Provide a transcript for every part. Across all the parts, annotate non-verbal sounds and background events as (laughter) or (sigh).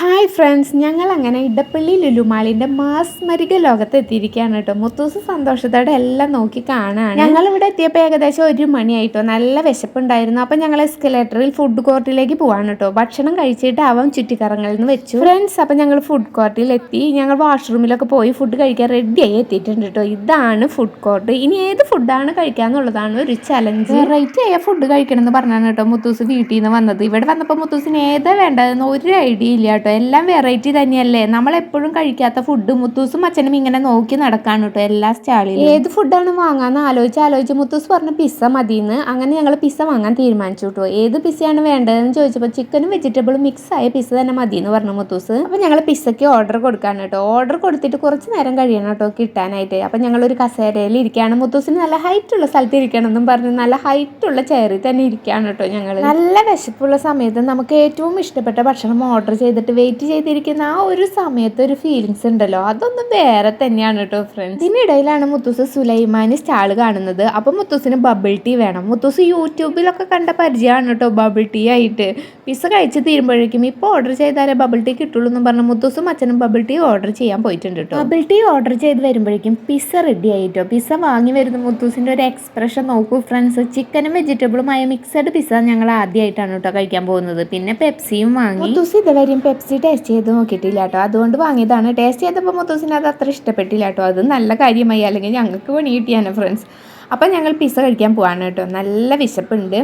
Hi friends ഞങ്ങൾ അങ്ങനെ ഇടപ്പള്ളി ലുലുമാളിന്റെ മാസ്മരിക ലോകത്ത് എത്തിയിരിക്കുകയാണ് കേട്ടോ. മുത്തൂസ് സന്തോഷത്തോടെ എല്ലാം നോക്കി കാണാണ്. ഞങ്ങൾ ഇവിടെ എത്തിയപ്പോൾ ഏകദേശം ഒരു മണിയായിട്ടോ. നല്ല വിശപ്പുണ്ടായിരുന്നു. അപ്പം ഞങ്ങൾ എസ്കലേറ്ററിൽ ഫുഡ് കോർട്ടിലേക്ക് പോവാണ് കേട്ടോ. ഭക്ഷണം കഴിച്ചിട്ട് അവൻ ചുറ്റിക്കറങ്ങളിൽ നിന്ന് വെച്ചു. ഫ്രണ്ട്സ് അപ്പം ഞങ്ങൾ ഫുഡ് കോർട്ടിൽ എത്തി. ഞങ്ങൾ വാഷ്റൂമിലൊക്കെ പോയി ഫുഡ് കഴിക്കാൻ റെഡിയായി എത്തിയിട്ടുണ്ട് കേട്ടോ. ഇതാണ് ഫുഡ് കോർട്ട് ഇനി ഏത് ഫുഡാണ് കഴിക്കാന്നുള്ളതാണ് ഒരു ചലഞ്ച് വെറൈറ്റി ആയ ഫുഡ് കഴിക്കണം എന്ന് പറഞ്ഞാണ് കേട്ടോ മുത്തൂസ് വീട്ടിൽ നിന്ന് വന്നത്. ഇവിടെ വന്നപ്പോൾ മുത്തൂസിന് ഏതാ വേണ്ടതെന്ന് ഒരു ഐഡിയ ഇല്ല കേട്ടോ. എല്ലാം വെറൈറ്റി തന്നെയല്ലേ? നമ്മളെപ്പോഴും കഴിക്കാത്ത ഫുഡ് മുത്തൂസും അച്ഛനും ഇങ്ങനെ നോക്കി നടക്കാണ് കേട്ടോ എല്ലാ സ്റ്റാളിലും. ഏത് ഫുഡാണ് വാങ്ങാന്ന് ആലോചിച്ച് ആലോചിച്ച് മുത്തൂസ് പറഞ്ഞ പിസ്സ മതിയെന്ന് അങ്ങനെ ഞങ്ങൾ പിസ്സ വാങ്ങാൻ തീരുമാനിച്ചു കേട്ടോ ഏത് പിസ്സയാണ് വേണ്ടതെന്ന് ചോദിച്ചപ്പോൾ ചിക്കനും വെജിറ്റബിളും മിക്സ് ആയ പിസ്സ തന്നെ മതിയെന്ന് പറഞ്ഞു മുത്തൂസ്. അപ്പോൾ ഞങ്ങൾ പിസ്സയ്ക്ക് ഓർഡർ കൊടുക്കാണ് കേട്ടോ ഓർഡർ കൊടുത്തിട്ട് കുറച്ച് നേരം കഴിയണം കേട്ടോ കിട്ടാനായിട്ട്. അപ്പം ഞങ്ങളൊരു കസേരയിൽ ഇരിക്കുകയാണ് മുത്തൂസിന് നല്ല ഹൈറ്റ് ഉള്ള സ്ഥലത്ത് ഇരിക്കണം എന്നും പറഞ്ഞ് നല്ല ഹൈറ്റ് ഉള്ള ചെയറിൽ തന്നെ ഇരിക്കുകയാണ് കേട്ടോ ഞങ്ങൾ നല്ല വിശപ്പുള്ള സമയത്ത് നമുക്ക് ഏറ്റവും ഇഷ്ടപ്പെട്ട ഭക്ഷണം ഓർഡർ ചെയ്തിട്ട് വെയിറ്റ് ചെയ്തിരിക്കുന്ന ആ ഒരു സമയത്ത് ഒരു ഫീലിങ്സ് ഉണ്ടല്ലോ. അതൊന്നും വേറെ തന്നെയാണ് കേട്ടോ ഫ്രണ്ട്സ് ഇതിനിടയിലാണ് മുത്തൂസ് സുലൈമാനി സ്റ്റാൾ കാണുന്നത്. അപ്പം മുത്തൂസിന് ബബിൾ ടീ വേണം. മുത്തൂസ് യൂട്യൂബിലൊക്കെ കണ്ട പരിചയമാണ് കേട്ടോ ബബിൾ ടീ ആയിട്ട്. പിസ്സ കഴിച്ച് തീരുമ്പോഴേക്കും ഇപ്പോൾ ഓർഡർ ചെയ്താലേ ബബിൾ ടീ കിട്ടുള്ളൂ എന്ന് പറഞ്ഞ് മുത്തൂസും അച്ഛനും ബബിൾ ടീ ഓർഡർ ചെയ്യാൻ പോയിട്ടുണ്ട് കേട്ടോ ബബിൾ ടീ ഓർഡർ ചെയ്ത് വരുമ്പോഴേക്കും പിസ്സ റെഡി ആയിട്ടോ പിസ്സ വാങ്ങി വരുന്ന മുത്തൂസിന്റെ ഒരു എക്സ്പ്രഷൻ നോക്കൂ ഫ്രണ്ട്സ് ചിക്കനും വെജിറ്റബിളുമായ മിക്സഡ് പിസ്സ ഞങ്ങൾ ആദ്യമായിട്ടാണ് കേട്ടോ കഴിക്കാൻ പോകുന്നത്. പിന്നെ പെപ്സിയും വാങ്ങി. മുത്തൂസ് ഇതുവരെയും പെപ്സി ടേസ്റ്റ് ചെയ്ത് നോക്കിയിട്ടില്ല കേട്ടോ അതുകൊണ്ട് വാങ്ങിയതാണ്. ടേസ്റ്റ് ചെയ്തപ്പോൾ മുത്തൂസിന് അത് അത്ര ഇഷ്ടപ്പെട്ടില്ല കേട്ടോ അത് നല്ല കാര്യമായി. അല്ലെങ്കിൽ ഞങ്ങൾക്ക് പണി കിട്ടിയാണ് ഫ്രണ്ട്സ് അപ്പം ഞങ്ങൾ പിസ്സ കഴിക്കാൻ പോവാണ് കേട്ടോ നല്ല വിശപ്പുണ്ട്.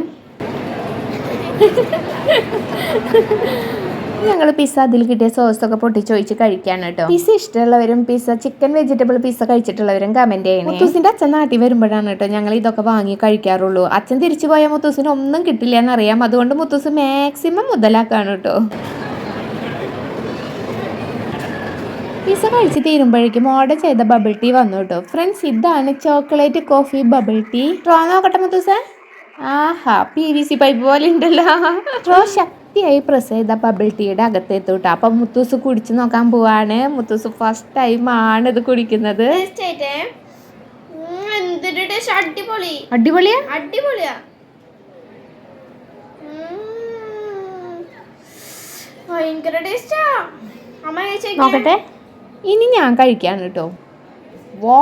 (laughs) ഞങ്ങൾ പിസ്സ അതിൽ കിട്ടിയ സോസൊക്കെ പൊട്ടിച്ച് ഒഴിച്ച് കഴിക്കാണ് കേട്ടോ പിസ്സ ഇഷ്ടമുള്ളവരും പിസ്സ ചിക്കൻ വെജിറ്റബിൾ പിസ്സ കഴിച്ചിട്ടുള്ളവരും കമന്റ് ചെയ്യണം. മുത്തൂസിന്റെ അച്ഛൻ നാട്ടിൽ വരുമ്പോഴാണ് കേട്ടോ ഞങ്ങൾ ഇതൊക്കെ വാങ്ങി കഴിക്കാറുള്ളൂ. അച്ഛൻ തിരിച്ചു പോയാൽ മുത്തൂസിന് ഒന്നും കിട്ടില്ല എന്നറിയാം. അതുകൊണ്ട് മുത്തൂസ് മാക്സിമം മുതലാക്കാണ് കേട്ടോ പിസ്സ കഴിച്ച് തീരുമ്പോഴേക്കും ഓർഡർ ചെയ്ത ബബിൾ ടീ വന്നു കേട്ടോ ഫ്രണ്ട്സ് ഇതാണ് chocolate coffee bubble tea straw നോക്കട്ടെ മുത്തൂസ? ആഹാ പി വി സി പൈപ്പ് പോലെ ഉണ്ടല്ലോ. ട്രോ ശക്തിയായി പ്രസ് ചെയ്ത ബബിൾ ടീയുടെ അകത്തെത്തു കേട്ടോ അപ്പം മുത്തൂസ് കുടിച്ചു നോക്കാൻ പോവാണ്. മുത്തൂസ് ഫസ്റ്റ് ടൈം ആണ് ഇത് കുടിക്കുന്നത്. അടിപൊളിയാ? അടിപൊളിയാ. ഭയങ്കര ടേസ്റ്റാ അമ്മ നോക്കട്ടെ. ഇനി ഞാൻ കഴിക്കാണ് കേട്ടോ. വോ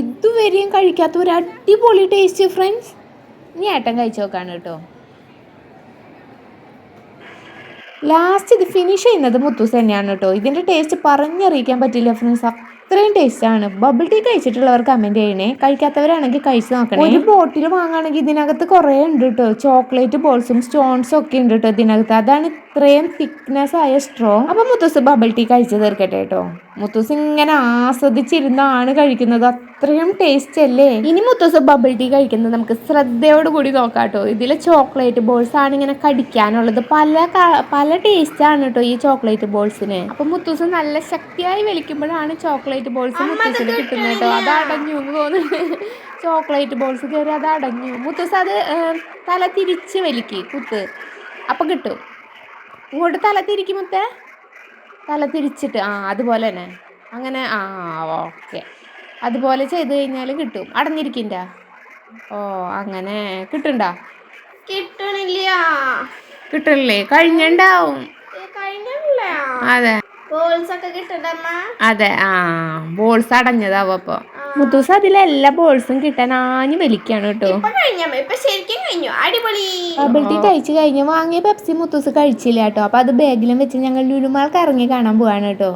ഇതുവരെയും കഴിക്കാത്ത ഒരു അടിപൊളി ടേസ്റ്റ് ഫ്രണ്ട്സ് ഇനി ഏട്ടൻ കഴിച്ചു നോക്കാണ് കേട്ടോ. ലാസ്റ്റ് ഇത് ഫിനിഷ് ചെയ്യുന്നത് മുത്തൂസ് തന്നെയാണ് കേട്ടോ. ഇതിന്റെ ടേസ്റ്റ് പറഞ്ഞറിയിക്കാൻ പറ്റില്ല ഫ്രണ്ട്സ് അത്രയും ടേസ്റ്റാണ് ബബിൾ ടീ കഴിച്ചിട്ടുള്ളവർ കമന്റ് ചെയ്യണേ. കഴിക്കാത്തവരാണെങ്കിൽ കഴിച്ച് നോക്കണേ. ഒരു ബോട്ടിൽ വാങ്ങുകയാണെങ്കിൽ ഇതിനകത്ത് കുറേ ഉണ്ട് കേട്ടോ. ചോക്ലേറ്റ് ബോൾസും സ്റ്റോൺസും ഒക്കെ ഉണ്ട് കേട്ടോ ഇതിനകത്ത്. അതാണ് ഇത്രയും തിക്നെസ് ആയ സ്ട്രോ അപ്പം മുത്തൂസ് ബബിൾ ടീ കഴിച്ചു തീർക്കട്ടെ കേട്ടോ. മുത്തൂസ് ഇങ്ങനെ ആസ്വദിച്ചിരുന്നാണ് കഴിക്കുന്നത്. അത്രയും ടേസ്റ്റ് അല്ലേ? ഇനി മുത്തൂസ് ബബിൾ ടീ കഴിക്കുന്നത് നമുക്ക് ശ്രദ്ധയോട് കൂടി നോക്കാം കേട്ടോ ഇതിലെ ചോക്ലേറ്റ് ബോൾസ് ആണ് ഇങ്ങനെ കടിക്കാനുള്ളത്. പല പല ടേസ്റ്റ് ആണ് കേട്ടോ ഈ ചോക്ലേറ്റ് ബോൾസിന് അപ്പൊ മുത്തൂസ് നല്ല ശക്തിയായി വലിക്കുമ്പോഴാണ് ചോക്ലേറ്റ് ബോൾസ് മുത്തൂസിന് കിട്ടുന്നത് കേട്ടോ അത് അടഞ്ഞു എന്ന് തോന്നുന്നു. ചോക്ലേറ്റ് ബോൾസ് കയറി അത് അടഞ്ഞു. മുത്തൂസ് അത് തല തിരിച്ച് വലിക്ക് കുത്ത്. അപ്പൊ കിട്ടും. ഇങ്ങോട്ട് തല തിരിക്കും മുത്തേ. തല തിരിച്ചിട്ട് ആ അതുപോലെ തന്നെ. അങ്ങനെ ആ ഓക്കെ. അതുപോലെ ചെയ്ത് കഴിഞ്ഞാൽ കിട്ടും. അടഞ്ഞിരിക്കണ്ട. ഓ അങ്ങനെ കിട്ടണ്ട? കിട്ടണില്ല. കിട്ടണില്ലേ? കഴിഞ്ഞണ്ടാവും. അതെ. ബോൾസ് ഒക്കെ കിട്ടണ്ട അമ്മ അതെ ആ ബോൾസ് അടഞ്ഞതാവും അപ്പോൾ മുത്തൂസ് അതിലെല്ലാ ബോൾസും കിട്ടാൻ ആഞ്ഞു വലിക്കാണ് കേട്ടോ. അടിപൊളി. ബബിൾ ടീ കഴിച്ചു കഴിഞ്ഞ് വാങ്ങിയ പെപ്സി മുത്തൂസ് കഴിച്ചില്ല കേട്ടോ. അപ്പൊ അത് ബാഗിലും വെച്ച് ഞങ്ങൾ ലുലുമാൾക്ക് ഇറങ്ങി കാണാൻ പോവാണ് കേട്ടോ.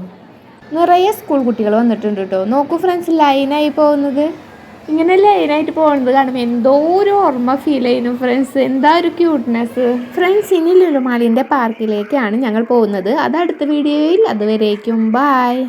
നിറയെ സ്കൂൾ കുട്ടികൾ വന്നിട്ടുണ്ട് കേട്ടോ. നോക്കൂ ഫ്രണ്ട്സ് ലൈനായി പോകുന്നത്. ഇങ്ങനെ ലൈനായിട്ട് പോകുന്നത് കാണുമ്പോൾ എന്തോ ഒരു ഓർമ്മ ഫീൽ ചെയ്യുന്നു ഫ്രണ്ട്സ് എന്താ ഒരു ക്യൂട്ട്നെസ് ഫ്രണ്ട്സ് ഇനി ലുലുമാലിന്റെ പാർക്കിലേക്കാണ് ഞങ്ങൾ പോകുന്നത്. അത് അടുത്ത വീഡിയോയിൽ അതുവരേക്കും. ബായ്